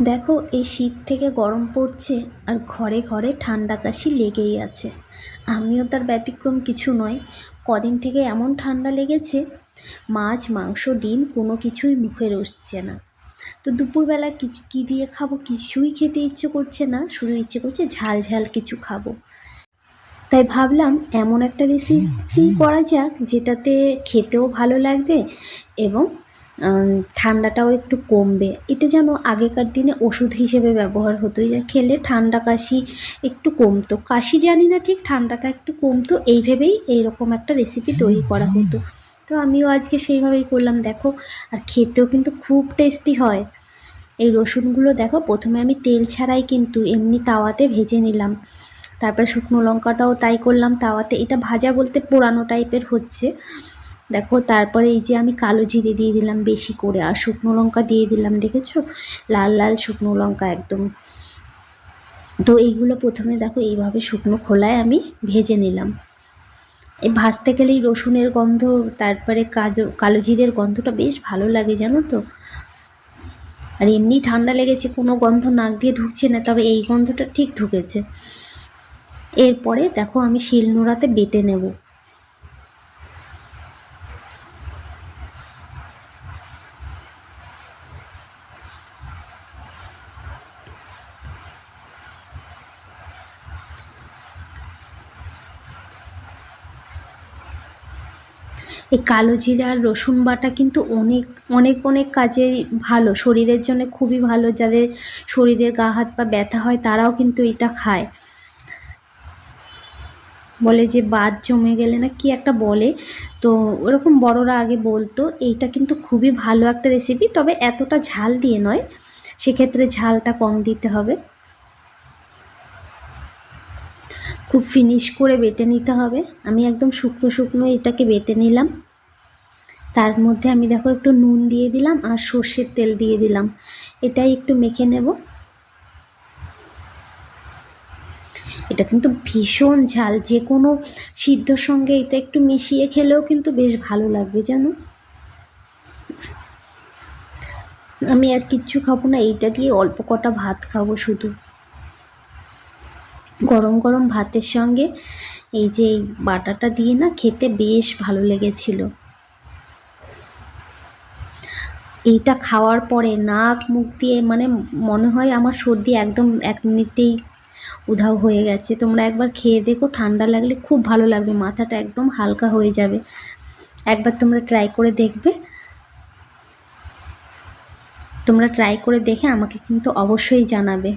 দেখো, এই শীত থেকে গরম পড়ছে আর ঘরে ঘরে ঠান্ডা কাশি লেগেই আছে। আমিও তার ব্যতিক্রম কিছু নয়। কদিন থেকে এমন ঠান্ডা লেগেছে, মাছ, মাংস, ডিম কোনো কিছুই মুখে রসছে না। তো দুপুরবেলা কিছু কী দিয়ে খাব কিছুই খেতে ইচ্ছে করছে না, শুধু ইচ্ছে করছে ঝাল ঝাল কিছু খাব। তাই ভাবলাম এমন একটা রেসিপি করা যাক যেটাতে খেতেও ভালো লাগবে এবং ঠান্ডাটাও একটু কমবে। এটা যেন আগেকার দিনে ওষুধ হিসেবে ব্যবহার হতো খেলে ঠান্ডা কাশি একটু কমতো। কাশি জানি না ঠিক, ঠান্ডাটা একটু কমতো। এই ভেবেই এইরকম একটা রেসিপি তৈরি করা হতো। তো আমিও আজকে সেইভাবেই করলাম। দেখো, আর খেতেও কিন্তু খুব টেস্টি হয়। এই রসুনগুলো দেখো, প্রথমে আমি তেল ছাড়াই কিন্তু এমনি তাওয়াতে ভেজে নিলাম। তারপরে শুকনো লঙ্কাটাও তাই করলাম তাওয়াতে। এটা ভাজা বলতে পোড়ানো টাইপের হচ্ছে। দেখো, তারপরে এই যে আমি কালো জিরে দিয়ে দিলাম বেশি করে, আর শুকনো লঙ্কা দিয়ে দিলাম, দেখেছ? লাল লাল শুকনো লঙ্কা একদম। তো এইগুলো প্রথমে দেখো, এইভাবে শুকনো খোলায় আমি ভেজে নিলাম। এই ভাজতে গেলেই রসুনের গন্ধ, তারপরে কাজু, কালো জিরের গন্ধটা বেশ ভালো লাগে, জানো তো? আর এমনি ঠান্ডা লেগেছে, কোনো গন্ধ নাক দিয়ে ঢুকছে না, তবে এই গন্ধটা ঠিক ঢুকেছে। এরপরে দেখো, আমি শিলনোড়াতে বেটে নেব। এই কালো জিরা আর রসুন বাটা কিন্তু অনেক অনেক অনেক কাজে ভালো। শরীরের জন্য খুবই ভালো। যাদের শরীরের গা, হাত, পা ব্যথা হয়, তারাও কিন্তু এটা খায়। বলে যে বাদ জমে গেলে না কি একটা বলে? তো ওরকম বড়রা আগে বলতো, এইটা কিন্তু খুবই ভালো একটা রেসিপি তবে এতটা ঝাল দিয়ে নয়। সেক্ষেত্রে ঝালটা কম দিতে হবে। খুব ফিনিশ করে বেটে নিতে হবে। আমি একদম শুকনো শুকনো এটাকে বেটে নিলাম। তার মধ্যে আমি দেখো একটু নুন দিয়ে দিলাম আর সর্ষের তেল দিয়ে দিলাম। এটাই একটু মেখে নেব। এটা কিন্তু ভীষণ ঝাল, যে কোনো সিদ্ধর সঙ্গে এটা একটু মিশিয়ে খেলেও কিন্তু বেশ ভালো লাগবে, জানো? আমি আর কিচ্ছু খাব না, এইটা দিয়ে অল্প কটা ভাত খাব শুধু। গরম গরম ভাতের সঙ্গে এই যে বাটাটা দিয়ে না খেতে বেশ ভালো লেগেছিল। এইটা খাওয়ার পরে নাক, মুখ দিয়ে মানে মনে হয় আমার সর্দি একদম এক মিনিটেই উধাও হয়ে গেছে। তোমরা একবার খেয়ে দেখো, ঠান্ডা লাগলে খুব ভালো লাগবে, মাথাটা একদম হালকা হয়ে যাবে। একবার তোমরা ট্রাই করে দেখবে। তোমরা ট্রাই করে দেখে আমাকে কিন্তু অবশ্যই জানাবে।